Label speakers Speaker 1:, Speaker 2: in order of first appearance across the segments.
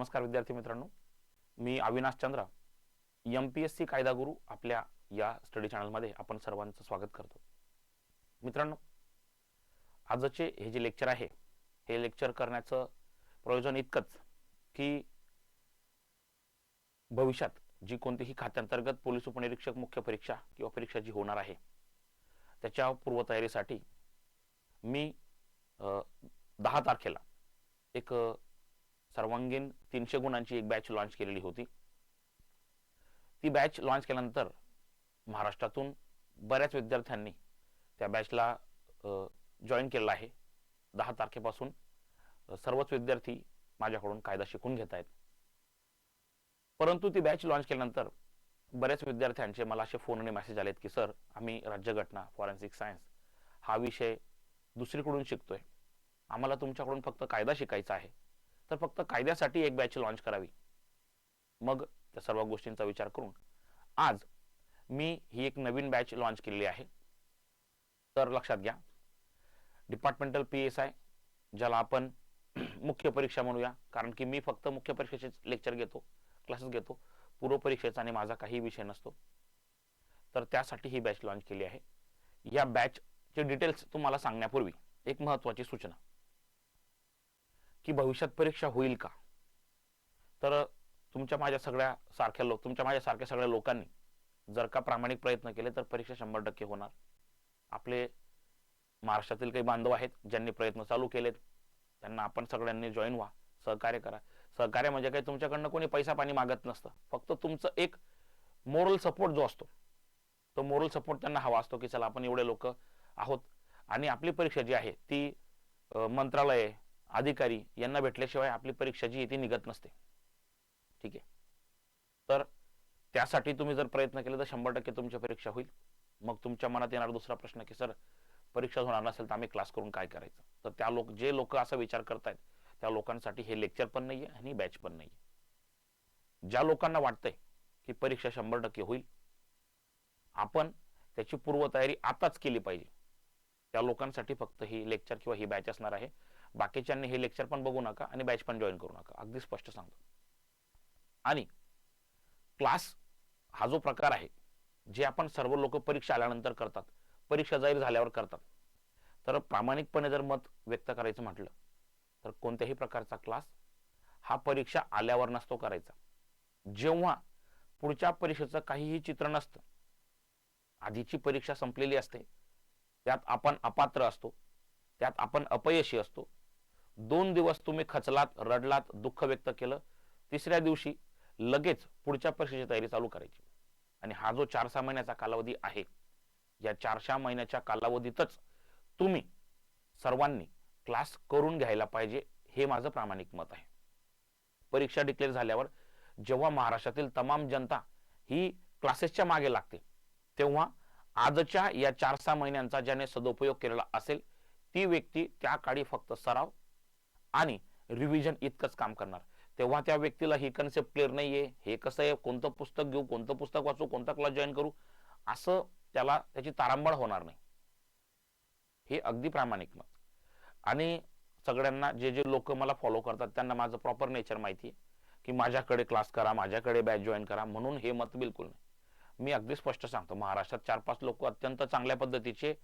Speaker 1: नमस्कार विद्यार्थी मित्रांनो. मी Avinash Chandra M P S C कायदा गुरु आपल्या या स्टडी चॅनलमध्ये आपण सर्वांचं स्वागत करतो. मित्रांनो आजचे हे जे लेक्चर आहे हे लेक्चर करण्याचं प्रयोजन इतकंच की भविष्यात जी कोणतीही खात्यांतर्गत पोलीस उपनिरीक्षक मुख्य परीक्षा किंवा परीक्षा जी होणार आहे त्याच्या पूर्वतयारीसाठी मी दहा तारखेला एक सर्वांगीण तीनशे गुणांची एक बॅच लॉन्च केलेली होती. ती बॅच लॉन्च केल्यानंतर महाराष्ट्रातून बऱ्याच विद्यार्थ्यांनी त्या बॅचला जॉईन केलेला आहे. दहा तारखेपासून सर्वच विद्यार्थी माझ्याकडून कायदा शिकून घेत आहेत. परंतु ती बॅच लॉन्च केल्यानंतर बऱ्याच विद्यार्थ्यांचे मला असे फोन आणि मेसेज आलेत की सर आम्ही राज्यघटना फॉरेन्सिक सायन्स हा विषय दुसरीकडून शिकतोय. आम्हाला तुमच्याकडून फक्त कायदा शिकायचा आहे. तर फक्त कायद्यासाठी एक बॅच लॉन्च करावी. मग त्या सर्व गोष्टींचा विचार करून. आज मी ही एक नवीन बॅच लॉन्च केलेली आहे. तर लक्षात घ्या. डिपार्टमेंटल पी एस आय ज्याला आपण मुख्य परीक्षा म्हणूया. कारण की मी फक्त मुख्य परीक्षेचे लेक्चर घेतो क्लासेस घेतो. पूर्व परीक्षेचा आणि माझा काही विषय नसतो. तर त्यासाठी ही बॅच लॉन्च केली आहे. या बॅचचे डिटेल्स तुम्हाला सांगण्यापूर्वी एक महत्वाची सूचना. की भविष्यात परीक्षा होईल का? तर तुमच्या माझ्या सगळ्या सारख्या लोक तुमच्या माझ्या सारख्या सगळ्या लोकांनी जर का प्रामाणिक प्रयत्न केले तर परीक्षा शंभर टक्के होणार. आपले महाराष्ट्रातील काही बांधव आहेत ज्यांनी प्रयत्न चालू केलेत त्यांना आपण सगळ्यांनी जॉईन व्हा सहकार्य करा. सहकार्य म्हणजे काही तुमच्याकडनं कोणी पैसा पाणी मागत नसतं. फक्त तुमचं एक मोरल सपोर्ट जो असतो तो मोरल सपोर्ट त्यांना हवा असतो की चला आपण एवढे लोक आहोत. आणि आपली परीक्षा जी आहे ती मंत्रालय अधिकारी यांना भेटल्याशिवाय आपली परीक्षा जी आहे ती निघत नसते. ठीक आहे? तर त्यासाठी तुम्ही जर प्रयत्न केले तर शंभर टक्के तुमची परीक्षा होईल. मग तुमच्या मनात येणारा दुसरा प्रश्न की सर परीक्षा होणार नसेल तर आम्ही क्लास करून काय करायचं? तर त्या लोक जे लोक असा विचार करतायत त्या लोकांसाठी हे लेक्चर पण नाहीये आणि बॅच पण नाहीये. ज्या लोकांना वाटतंय की परीक्षा शंभर टक्के होईल आपण त्याची पूर्वतयारी आताच केली पाहिजे. त्या लोकांसाठी फक्त ही लेक्चर किंवा ही बॅच असणार आहे. बाकीच्यांनी हे लेक्चर पण बघू नका आणि बॅच पण जॉईन करू नका. अगदी स्पष्ट सांगतो. आणि क्लास हा जो प्रकार आहे जे आपण सर्व लोक परीक्षा आल्यानंतर करतात परीक्षा जाहीर झाल्यावर करतात तर प्रामाणिकपणे जर मत व्यक्त करायचं म्हटलं तर कोणत्याही प्रकारचा क्लास हा परीक्षा आल्यावर नसतो करायचा. जेव्हा पुढच्या परीक्षेचं काहीही चित्र नसतं आधीची परीक्षा संपलेली असते त्यात आपण अपात्र असतो त्यात आपण अपयशी असतो दोन दिवस तुम्ही खचलात रडलात दुःख व्यक्त केलं. तिसऱ्या दिवशी लगेच पुढच्या परीक्षेची तयारी चालू करायची. आणि हा जो चार सहा महिन्याचा कालावधी आहे या चार सहा महिन्याच्या कालावधीतच तुम्ही सर्वांनी क्लास करून घ्यायला पाहिजे हे माझं प्रामाणिक मत आहे. परीक्षा डिक्लेअर झाल्यावर जेव्हा महाराष्ट्रातील तमाम जनता ही क्लासेसच्या मागे लागते तेव्हा आजच्या या चार सहा महिन्यांचा ज्याने सदुपयोग केलेला असेल ती व्यक्ती त्या काळी फक्त सराव आणि रिव्हिजन इतकंच काम करणार. तेव्हा त्या व्यक्तीला ही कन्सेप्ट क्लिअर नाहीये. हे कसं आहे? कोणतं पुस्तक घेऊ? कोणतं पुस्तक वाचू? कोणता क्लास जॉईन करू? असं त्याला त्याची तारांबळ होणार नाही. हे अगदी प्रामाणिक मत. आणि सगळ्यांना जे जे लोक मला फॉलो करतात त्यांना माझं प्रॉपर नेचर माहिती आहे की माझ्याकडे क्लास करा माझ्याकडे बॅच जॉईन करा म्हणून हे मत बिलकुल नाही. मी अगदी स्पष्ट सांगतो. महाराष्ट्रात चार पाच लोक अत्यंत चांगल्या पद्धतीचे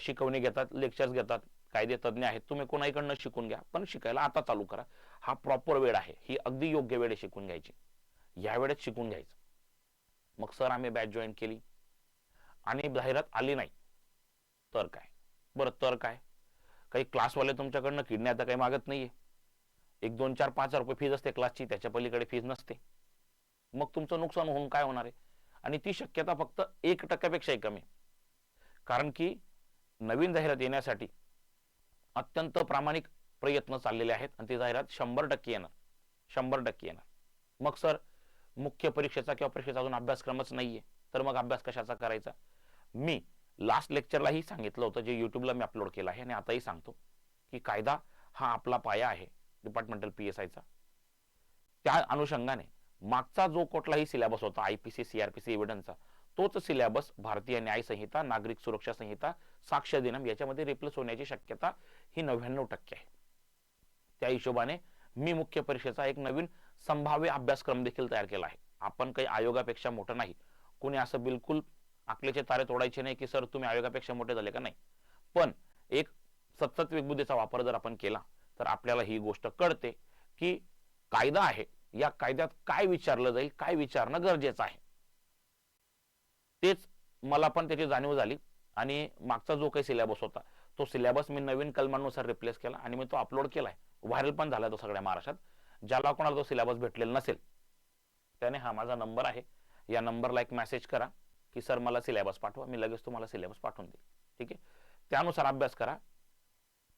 Speaker 1: शिकवणी घेतात लेक्चर्स घेतात. कायदे तज्ज्ञ आहेत तुम्ही कोणाकडनं शिकून घ्या पण शिकायला आता चालू करा. हा प्रॉपर वेळ आहे ही अगदी योग्य वेळ शिकून घ्यायची. या वेळेत शिकून घ्यायचं. मग सर आम्ही बॅच जॉईन केली. आणि जाहिरात आली नाही. तर काय? बरं तर काय? काही क्लासवाले तुमच्याकडनं किडण्या आता काही मागत नाहीये. एक दोन चार पाच हजार रुपये फीज असते क्लासची त्याच्या पलीकडे फीज नसते. मग तुमचं नुकसान होऊन काय होणार आहे? आणि ती शक्यता फक्त एक टक्क्यापेक्षाही कमी कारण की नवीन जाहिरात येण्यासाठी अत्यंत प्रामाणिक प्रयत्न चाललेले आहेत आणि ती जाहिरात शंभर टक्के येणार. शंभर टक्के येणार. मग सर मुख्य परीक्षेचा किंवा परीक्षेचा अजून अभ्यासक्रमच नाहीये. तर मग अभ्यास कशाचा करायचा? मी लास्ट लेक्चरलाही सांगितलं होतं जे युट्यूबला मी अपलोड केलं आहे आणि आताही सांगतो की कायदा हा आपला पाया आहे डिपार्टमेंटल पी एस आयचा त्या अनुषंगाने मागचा जो कुठलाही सिलेबस होता आयपीसी सीआरपीसी एव्हिडन्सचा तोच सिलेबस भारतीय न्याय संहिता नागरिक सुरक्षा संहिता साक्ष दिनम याच्यामध्ये रिप्लेस होण्याची शक्यता ही नव्याण्णव टक्के आहे. त्या हिशोबाने मी मुख्य परीक्षेचा एक नवीन संभाव्य अभ्यासक्रम देखील तयार केला आहे. आपण काही आयोगापेक्षा मोठं नाही. कोणी असं बिलकुल आकलेचे तारे तोडायचे नाही की सर तुम्ही आयोगापेक्षा मोठे झाले का? नाही. पण एक सतत विबुद्धीचा वापर जर आपण केला तर आपल्याला ही गोष्ट कळते की कायदा आहे. या कायद्यात काय विचारलं जाईल काय विचारणं गरजेचं आहे. तेच मला पण त्याची जाणीव झाली. आणि मागचा जो काही सिलेबस होता तो सिलेबस मी नवीन कलमानुसार रिप्लेस केला आणि मी तो अपलोड केला आहे व्हायरल पण झाला तो सगळ्या महाराष्ट्रात. ज्याला कोणाला तो सिलेबस भेटलेला नसेल. त्याने हा माझा नंबर आहे. या नंबरला एक मेसेज करा की सर मला सिलेबस पाठवा. मी लगेच तुम्हाला सिलेबस पाठवून देईल. ठीक आहे? त्यानुसार अभ्यास करा.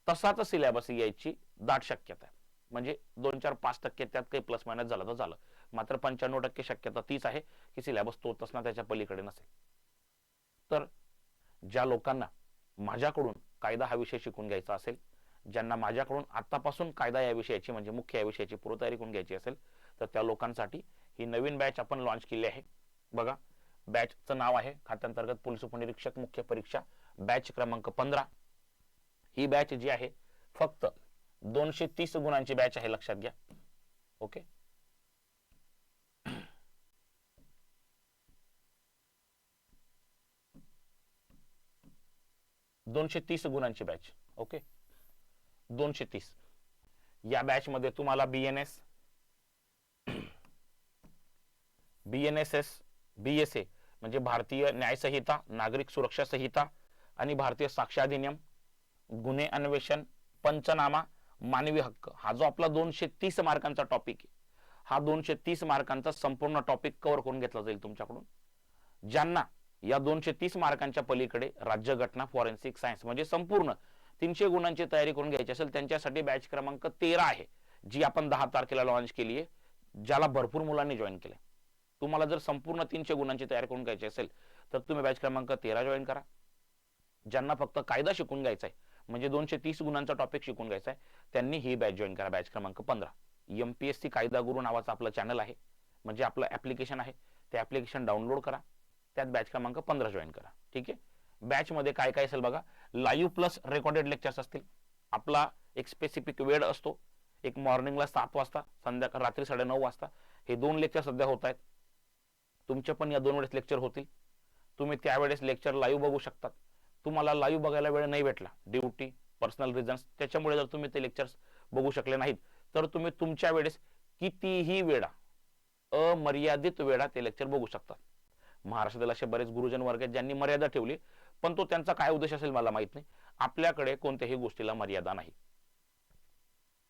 Speaker 1: तसाच सिलेबस यायची दाट शक्यता आहे. म्हणजे दोन चार पाच टक्के त्यात काही प्लस मायनस झालं तर झालं. मात्र पंच्याण्णव टक्के शक्यता तीच आहे की सिलेबस तोच असणार त्याच्या पलीकडे नसेल. तर ज्या लोकांना माझ्याकडून कायदा हा विषय शिकून घ्यायचा असेल ज्यांना माझ्याकडून आतापासून कायदा या विषयाची म्हणजे मुख्य या विषयाची पूर्वतयारी करून घ्यायची असेल तर त्या लोकांसाठी ही नवीन बॅच आपण लॉन्च केली आहे. बघा बॅचचं नाव आहे खात्यांतर्गत पोलीस उपनिरीक्षक मुख्य परीक्षा बॅच क्रमांक पंधरा. ही बॅच जी आहे फक्त दोनशे तीस गुणांची बॅच आहे लक्षात घ्या. ओके? दोनशे तीस गुणांची बॅच ओके दोनशे तीस. या बॅच मध्ये तुम्हाला बीएनएस बीएनएसएस बीएसए म्हणजे भारतीय न्याय संहिता नागरिक सुरक्षा संहिता आणि भारतीय साक्ष अधिनियम गुन्हे अन्वेषण पंचनामा मानवी हक्क. हा जो आपला दोनशे तीस मार्कांचा टॉपिक आहे हा दोनशे तीस मार्कांचा संपूर्ण टॉपिक कव्हर करून घेतला जाईल तुमच्याकडून. ज्यांना या दोनशे तीस मार्कांच्या पलीकडे राज्यघटना फॉरेन्सिक सायन्स म्हणजे संपूर्ण तीनशे गुणांची तयारी करून घ्यायची असेल त्यांच्यासाठी बॅच क्रमांक तेरा आहे जी आपण दहा तारखेला लॉन्च केली आहे ज्याला भरपूर मुलांनी जॉईन केलं तुम्हाला जर संपूर्ण तीनशे गुणांची तयारी करून घ्यायची असेल तर तुम्ही बॅच क्रमांक तेरा जॉईन करा. ज्यांना फक्त कायदा शिकून घ्यायचा आहे म्हणजे दोनशे तीस गुणांचा टॉपिक शिकून घ्यायचा आहे त्यांनी ही बॅच जॉईन करा बॅच क्रमांक पंधरा. यम पी एस सी कायदा गुरु नावाचं आपलं चॅनल आहे म्हणजे आपलं ऍप्लिकेशन आहे ते ऍप्लिकेशन डाउनलोड करा. त्यात बॅच क्रमांक पंधरा जॉईन करा. ठीक आहे? बॅचमध्ये काय काय असेल बघा. लाईव्ह प्लस रेकॉर्डेड लेक्चर्स असतील. आपला एक स्पेसिफिक वेळ असतो. एक मॉर्निंगला सात वाजता संध्याकाळ रात्री साडेनऊ वाजता. हे दोन लेक्चर सध्या होत आहेत. तुमचे पण या दोन वेळेस लेक्चर होतील. तुम्ही त्यावेळेस लेक्चर लाईव्ह बघू शकतात. तुम्हाला लाईव्ह बघायला वेळ नाही भेटला. ड्युटी पर्सनल रिझन्स त्याच्यामुळे जर तुम्ही ते लेक्चर्स बघू शकले नाहीत तर तुम्ही तुमच्या वेळेस कितीही वेळा अमर्यादित वेळा ते लेक्चर बघू शकतात महाराष्ट्रातील असे बरेच गुरुजन वर्ग आहेत ज्यांनी मर्यादा ठेवली पण तो त्यांचा काय उद्देश असेल मला माहीत नाही. आपल्याकडे कोणत्याही गोष्टीला मर्यादा नाही.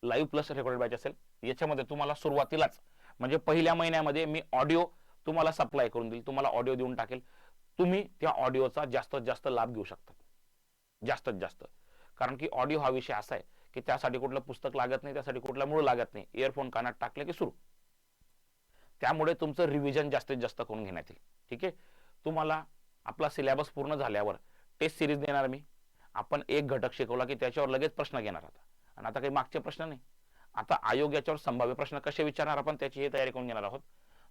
Speaker 1: लाईव्ह प्लस रेकॉर्डेड बॅच असेल. याच्यामध्ये तुम्हाला सुरुवातीलाच म्हणजे पहिल्या महिन्यामध्ये मी ऑडिओ तुम्हाला सप्लाय करून देईल तुम्हाला ऑडिओ देऊन टाकेल. तुम्ही त्या ऑडिओचा जास्तीत जास्त लाभ घेऊ शकता. जास्तीत जास्त. कारण की ऑडिओ हा विषय असा आहे की त्यासाठी कुठलं पुस्तक लागत नाही त्यासाठी कुठला मूळ लागत नाही. इयरफोन कानात टाकले की सुरू. त्यामुळे तुमचं रिव्हिजन जास्तीत जास्त करून घेण्यात येईल. ठीक आहे? तुम्हाला आपला सिलेबस पूर्ण झाल्यावर टेस्ट सिरीज देणार मी. आपण एक घटक शिकवला की त्याच्यावर लगेच प्रश्न घेणार आता. आणि आता काही मागचे प्रश्न नाही. आता आयोग याच्यावर संभाव्य प्रश्न कसे विचारणार आपण त्याची ही तयारी करून घेणार आहोत.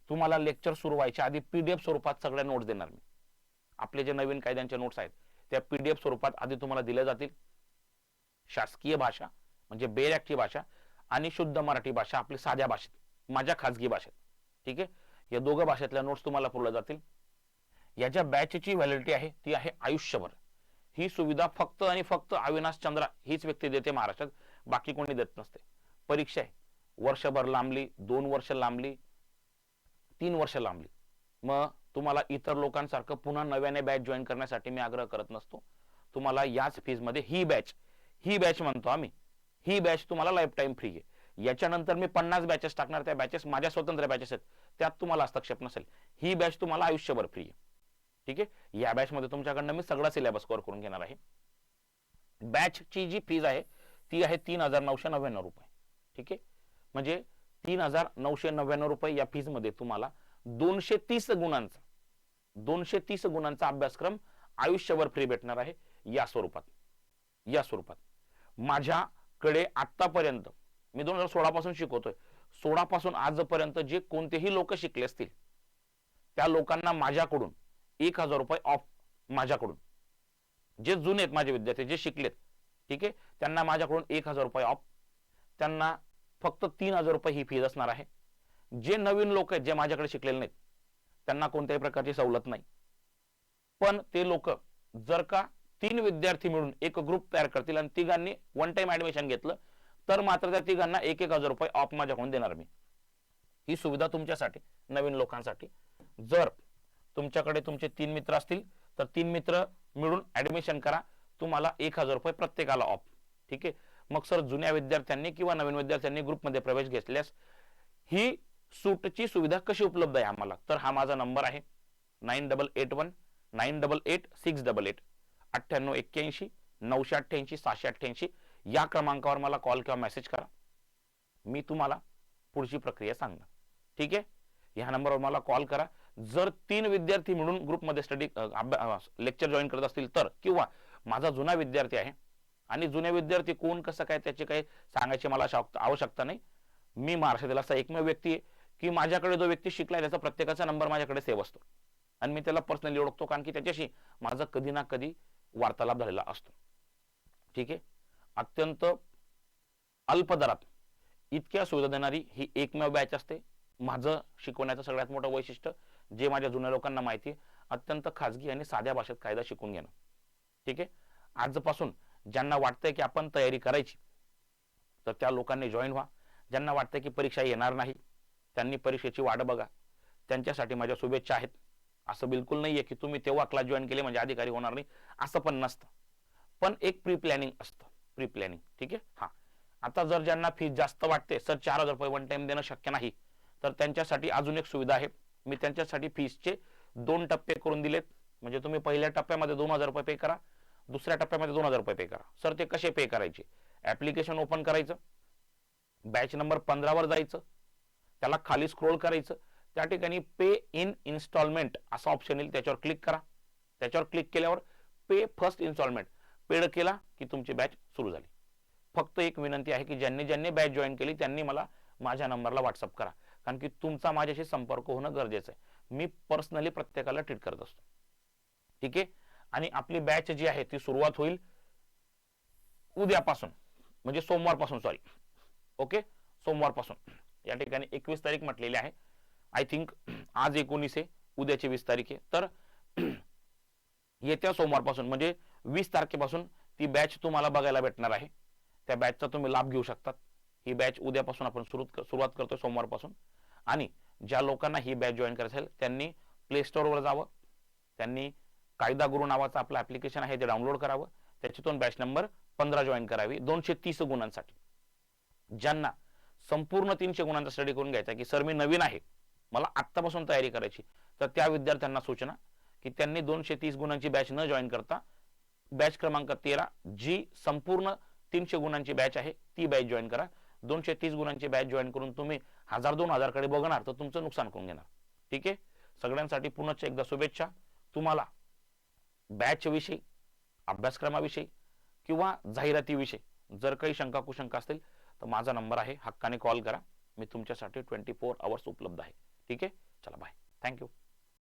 Speaker 1: तुम्हाला लेक्चर सुरू व्हायच्या आधी पीडीएफ स्वरूपात सगळ्या नोट्स देणार मी. आपले जे नवीन कायद्यांचे नोट्स आहेत त्या पीडीएफ स्वरूपात आधी तुम्हाला दिल्या जातील. शासकीय भाषा म्हणजे बेरॅक्टची भाषा आणि शुद्ध मराठी भाषा आपली साध्या भाषेत माझ्या खाजगी भाषेत. ठीक आहे? या दोघं भाषेतल्या नोट्स तुम्हाला पुरल्या जातील. याच्या बॅचची व्हॅलिडिटी आहे ती आहे आयुष्यभर. ही सुविधा फक्त आणि फक्त अविनाश चंद्रा हीच व्यक्ती देते महाराष्ट्रात. बाकी कोणी देत नसते. परीक्षा आहे. वर्षभर लांबली दोन वर्ष लांबली तीन वर्ष लांबली. मग तुम्हाला इतर लोकांसारखं पुन्हा नव्याने बॅच जॉईन करण्यासाठी मी आग्रह करत नसतो. तुम्हाला याच फीजमध्ये ही बॅच ही बॅच म्हणतो आम्ही. ही बॅच तुम्हाला लाईफ टाईम फ्री आहे. याच्यानंतर मी पन्नास बॅचेस टाकणार त्या बॅचेस माझ्या स्वतंत्र बॅचेस आहेत. त्यात तुम्हाला हस्तक्षेप नसेल. ही बॅच तुम्हाला आयुष्यभर फ्री आहे. ठीक आहे? या बॅचमध्ये तुमच्याकडनं मी सगळा सिलेबस कव्हर करून घेणार आहे. बॅचची जी फीज आहे ती आहे तीन हजार नऊशे नव्याण्णव रुपये. ठीक आहे? म्हणजे तीन हजार नऊशे नव्याण्णव रुपये या फीजमध्ये तुम्हाला दोनशे तीस गुणांचा दोनशे तीस गुणांचा अभ्यासक्रम आयुष्यभर फ्री भेटणार आहे या स्वरूपात. या स्वरूपात. माझ्याकडे आतापर्यंत मी दोन हजार सोळा पासून शिकवतोय. सोळा पासून आजपर्यंत जे कोणतेही लोक शिकले असतील त्या लोकांना माझ्याकडून एक हजार रुपये ऑफ माझ्याकडून. जे जुने आहेत माझे विद्यार्थी जे शिकलेत ठीक आहे? त्यांना माझ्याकडून एक हजार रुपये ऑफ त्यांना फक्त तीन हजार रुपये ही फीज असणार आहे. जे नवीन लोक आहेत जे माझ्याकडे शिकलेले नाहीत त्यांना कोणत्याही प्रकारची सवलत नाही. पण ते लोक जर का तीन विद्यार्थी मिळून एक ग्रुप तयार करतील आणि तिघांनी वन टाइम ऍडमिशन घेतलं तर मात्र त्या तिघांना एक एक हजार रुपये ऑफ माझ्याकडून देणार मी. ही सुविधा तुमच्यासाठी नवीन लोकांसाठी. जर तुमच्याकडे तुमचे तीन मित्र असतील तर तीन मित्र मिळून ऍडमिशन करा. तुम्हाला एक हजार रुपये प्रत्येकाला ऑफ ठीक आहे? मग सर जुन्या विद्यार्थ्यांनी किंवा नवीन विद्यार्थ्यांनी ग्रुपमध्ये प्रवेश घेतल्यास ही सूटची सुविधा कशी उपलब्ध आहे आम्हाला? तर हा माझा नंबर आहे. Nine double eight one nine double eight six double eight अठ्ठ्याण्णव एक्क्याऐंशी नऊशे अठ्ठ्याऐंशी सहाशे अठ्ठ्याऐंशी या क्रमांकावर मला कॉल किंवा मेसेज करा. मी तुम्हाला पुढची प्रक्रिया सांगणार. ठीक आहे? ह्या नंबरवर मला कॉल करा. जर तीन विद्यार्थी मिळून ग्रुपमध्ये स्टडी लेक्चर जॉईन करत असतील तर किंवा माझा जुना विद्यार्थी आहे आणि जुने विद्यार्थी कोण कसं काय त्याचे काही सांगायची मला शाव- आवश्यकता नाही. मी महाराष्ट्रातील असा एकमेव व्यक्ती आहे की माझ्याकडे जो व्यक्ती शिकलाय त्याचा प्रत्येकाचा नंबर माझ्याकडे सेव्ह असतो. आणि मी त्याला पर्सनली ओळखतो कारण की त्याच्याशी माझा कधी ना कधी वार्तालाप झालेला असतो. ठीक आहे? अत्यंत अल्प दरात. इतक्या सुविधा देणारी ही एकमेव बॅच असते. माझं शिकवण्याचं सगळ्यात मोठं वैशिष्ट्य जे माझ्या जुन्या लोकांना माहिती आहे अत्यंत खाजगी आणि साध्या भाषेत कायदा शिकून घेणं. ठीक आहे? आजपासून ज्यांना वाटतंय की आपण तयारी करायची तर त्या लोकांनी जॉईन व्हा. ज्यांना वाटतंय की परीक्षा येणार नाही त्यांनी परीक्षेची वाट बघा. त्यांच्यासाठी माझ्या शुभेच्छा आहेत. असं बिलकुल नाहीये की तुम्ही तेव्हा क्लास जॉईन केले म्हणजे अधिकारी होणार नाही असं पण नसतं. पण एक प्री प्लॅनिंग असतं. प्री प्लॅनिंग ठीक आहे? हा. आता जर ज्यांना फीस जास्त वाटते सर चार हजार रुपये वन टाइम देणं शक्य नाही तर त्यांच्यासाठी अजून एक सुविधा आहे. मी त्यांच्यासाठी फीसचे दोन टप्पे करून दिलेत. म्हणजे तुम्ही पहिल्या टप्प्यामध्ये दोन हजार रुपये पे करा दुसऱ्या टप्प्यामध्ये दोन हजार रुपये पे करा. सर ते कसे पे करायचे? ऍप्लिकेशन ओपन करायचं बॅच नंबर पंधरावर जायचं त्याला खाली स्क्रोल करायचं त्या ठिकाणी पे इन इन्स्टॉलमेंट असा ऑप्शन येईल त्याच्यावर क्लिक करा. त्याच्यावर क्लिक केल्यावर पे फर्स्ट इन्स्टॉलमेंट पेड केला की तुमची बॅच सुरू झाली. फक्त एक विनंती आहे की ज्यांनी ज्यांनी बॅच जॉईन केली त्यांनी मला माझ्या नंबरला व्हॉट्सअप करा. कारण की तुमचा माझ्याशी संपर्क होणं गरजेचं आहे. मी पर्सनली प्रत्येकाला ट्रीट करत असतो. ठीक आहे? आणि आपली बॅच जी आहे ती सुरुवात होईल उद्यापासून. म्हणजे सोमवारपासून सॉरी ओके सोमवारपासून. या ठिकाणी एकवीस तारीख म्हटलेली आहे. आय थिंक आज एकोणीस आहे उद्याची वीस तारीख आहे. तर येत्या सोमवारपासून म्हणजे वीस तारखेपासून ती बॅच तुम्हाला बघायला भेटणार आहे. त्या बॅचचा तुम्ही लाभ घेऊ शकतात. ही बॅच उद्यापासून आपण सुरू सुरुवात करतोय सोमवारपासून. आणि ज्या लोकांना ही बॅच जॉईन करायचं असेल त्यांनी प्ले स्टोअरवर जावं. त्यांनी कायदा गुरु नावाचं आपलं ऍप्लिकेशन आहे ते डाउनलोड करावं. त्याच्यातून बॅच नंबर पंधरा जॉईन करावी. दोनशे तीस गुणांसाठी. ज्यांना संपूर्ण तीनशे गुणांचा स्टडी करून घ्यायचा की सर मी नवीन आहे मला आत्तापासून तयारी करायची तर त्या विद्यार्थ्यांना सूचना की त्यांनी दोनशे तीस गुणांची बॅच न जॉईन करता बॅच क्रमांक तेरा जी संपूर्ण तीनशे गुणांची बॅच आहे ती बॅच जॉईन करा. दोनशे तीस गुणांची बॅच जॉईन करून तुम्ही हजार दोन हजारकडे बघणार तर तुमचं नुकसान करून घेणार. ठीक आहे? सगळ्यांसाठी पुनश्च एकदा शुभेच्छा. तुम्हाला बॅच विषयी अभ्यासक्रमाविषयी किंवा जाहिरातीविषयी जर काही शंका कुशंका असतील तर माझा नंबर आहे हक्काने कॉल करा. मी तुमच्यासाठी ट्वेंटी फोर आवर्स उपलब्ध आहे. ठीक आहे? चला बाय थँक्यू